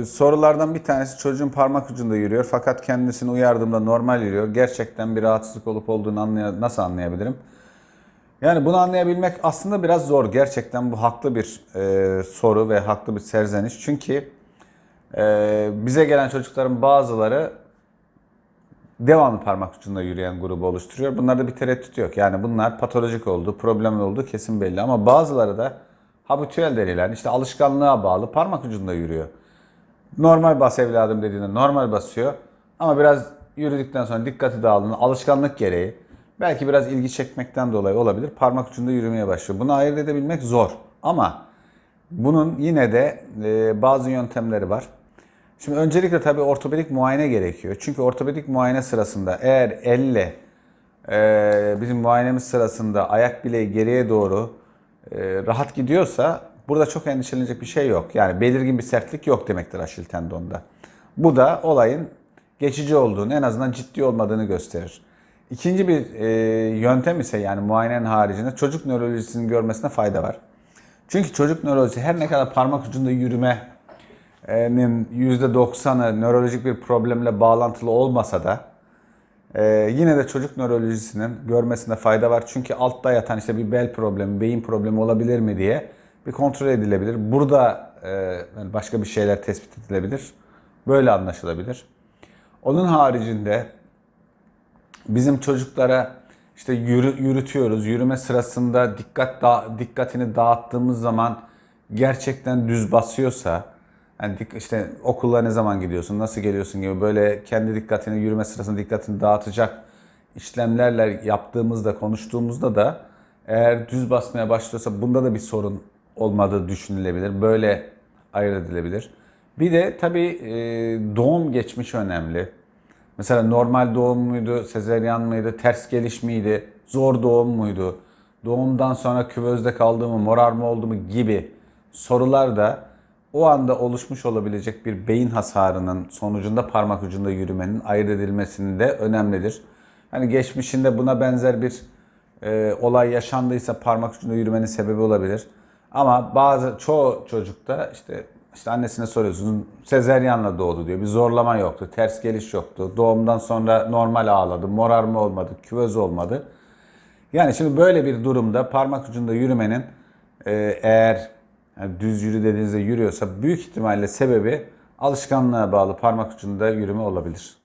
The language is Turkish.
e, sorulardan bir tanesi çocuğun parmak ucunda yürüyor fakat kendisini uyardığımda normal yürüyor. Gerçekten bir rahatsızlık olup olduğunu anlay nasıl anlayabilirim? Yani bunu anlayabilmek aslında biraz zor. Gerçekten bu haklı bir e, soru ve haklı bir serzeniş. Çünkü e, bize gelen çocukların bazıları devamlı parmak ucunda yürüyen grubu oluşturuyor. Bunlarda bir tereddüt yok. Yani bunlar patolojik olduğu, problemli olduğu kesin belli. Ama bazıları da habitüel denilen, işte alışkanlığa bağlı parmak ucunda yürüyor. Normal bas evladım dediğinde normal basıyor. Ama biraz yürüdükten sonra dikkati dağıldığında alışkanlık gereği belki biraz ilgi çekmekten dolayı olabilir. Parmak ucunda yürümeye başlıyor. Bunu ayırt edebilmek zor. Ama bunun yine de e, bazı yöntemleri var. Şimdi öncelikle tabii ortopedik muayene gerekiyor. Çünkü ortopedik muayene sırasında eğer elle e, bizim muayenemiz sırasında ayak bileği geriye doğru e, rahat gidiyorsa burada çok endişelenecek bir şey yok. Yani belirgin bir sertlik yok demektir Aşil tendonda. Bu da olayın geçici olduğunu en azından ciddi olmadığını gösterir. İkinci bir e, yöntem ise yani muayenenin haricinde çocuk nörolojisinin görmesine fayda var. Çünkü çocuk nörolojisi her ne kadar parmak ucunda yürüme nin %90'ı nörolojik bir problemle bağlantılı olmasa da e, yine de çocuk nörolojisinin görmesinde fayda var. Çünkü altta yatan işte bir bel problemi, beyin problemi olabilir mi diye bir kontrol edilebilir. Burada e, başka bir şeyler tespit edilebilir. Böyle anlaşılabilir. Onun haricinde bizim çocuklara işte yürü, yürütüyoruz. Yürüme sırasında dikkat da, dikkatini dağıttığımız zaman gerçekten düz basıyorsa yani işte okula ne zaman gidiyorsun, nasıl geliyorsun gibi böyle kendi dikkatini yürüme sırasında dikkatini dağıtacak işlemlerle yaptığımızda, konuştuğumuzda da eğer düz basmaya başlıyorsa bunda da bir sorun olmadığı düşünülebilir. Böyle ayırt edilebilir. Bir de tabii e, doğum geçmişi önemli. Mesela normal doğum muydu, sezeryan mıydı, ters geliş miydi, zor doğum muydu, doğumdan sonra küvezde kaldı mı, morarma oldu mu gibi sorular da o anda oluşmuş olabilecek bir beyin hasarının sonucunda parmak ucunda yürümenin ayırt edilmesinde önemlidir. Hani geçmişinde buna benzer bir e, olay yaşandıysa parmak ucunda yürümenin sebebi olabilir. Ama bazı çoğu çocukta işte işte annesine soruyorsunuz sezeryanla doğdu diyor. Bir zorlama yoktu, ters geliş yoktu. Doğumdan sonra normal ağladı, morarma olmadı, küvez olmadı. Yani şimdi böyle bir durumda parmak ucunda yürümenin e, eğer yani düz yürü dediğinizde yürüyorsa büyük ihtimalle sebebi alışkanlığa bağlı parmak ucunda yürüme olabilir.